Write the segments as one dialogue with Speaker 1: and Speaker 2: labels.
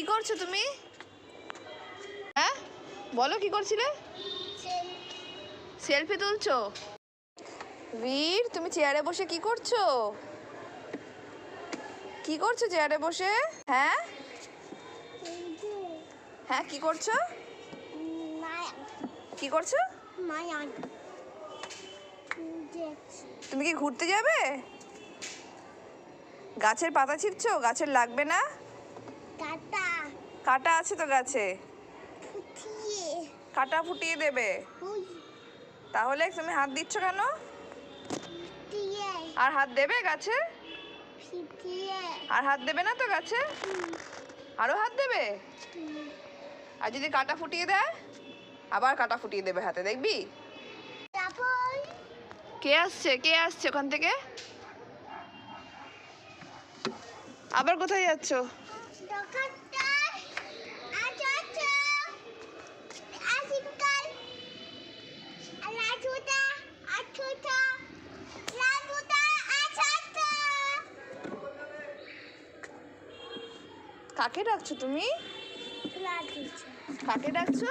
Speaker 1: কি করছ তুমি? হ্যাঁ? বলো কি করছিলে? সেলফি তুলছো? বীর, তুমি চেয়ারে বসে কি করছ? কি করছ চেয়ারে বসে? হ্যাঁ? হ্যাঁ কি করছ? কি করছ? তুমি কি ঘুরতে যাবে? গাছের পাতা ছিপছো গাছের লাগবে না?
Speaker 2: কাটা।
Speaker 1: কাটা আছে তো গাছে? কাটা ফুটিয়ে দেবে। তাহলে তুমি হাত দিচ্ছ কেন? আর হাত দেবে গাছে? আর হাত দেবে না তো গাছে? আরও হাত দেবে? আর যদি কাটা ফুটিয়ে দেয় আবার কাটা ফুটিয়ে দেবে হাতে দেখবি? কে আসছে? কে আসছে ওখান থেকে? আবার কোথায় যাচ্ছ? কাকে ডাকছো তুমি? কাকে ডাকছো?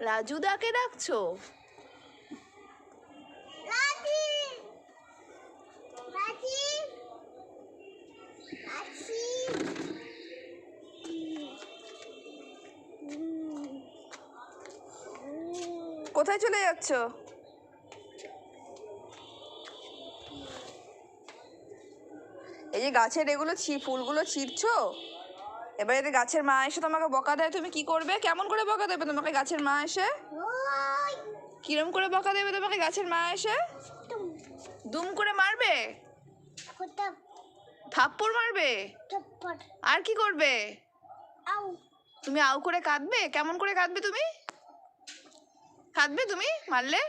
Speaker 1: রাজুদাকে ডাকছো?
Speaker 2: লাজি লাজি আছি
Speaker 1: কোথায় চলে যাচ্ছ? এই যে গাছের এগুলো ছি ফুলগুলো ছিঁড়ছো? এবার যদি গাছের মা এসে তোমাকে বকা দেয় তুমি কি করবে? কেমন করে বকা দেবে তোমাকে গাছের মা এসে? কিরম করে বকা দেবে তোমাকে গাছের মা এসে? দুম করে মারবে? থাপ্পড় মারবে? আর কি করবে? তুমি আউ করে কাঁদবে? কেমন করে কাঁদবে তুমি? কাঁদবে তুমি মারলে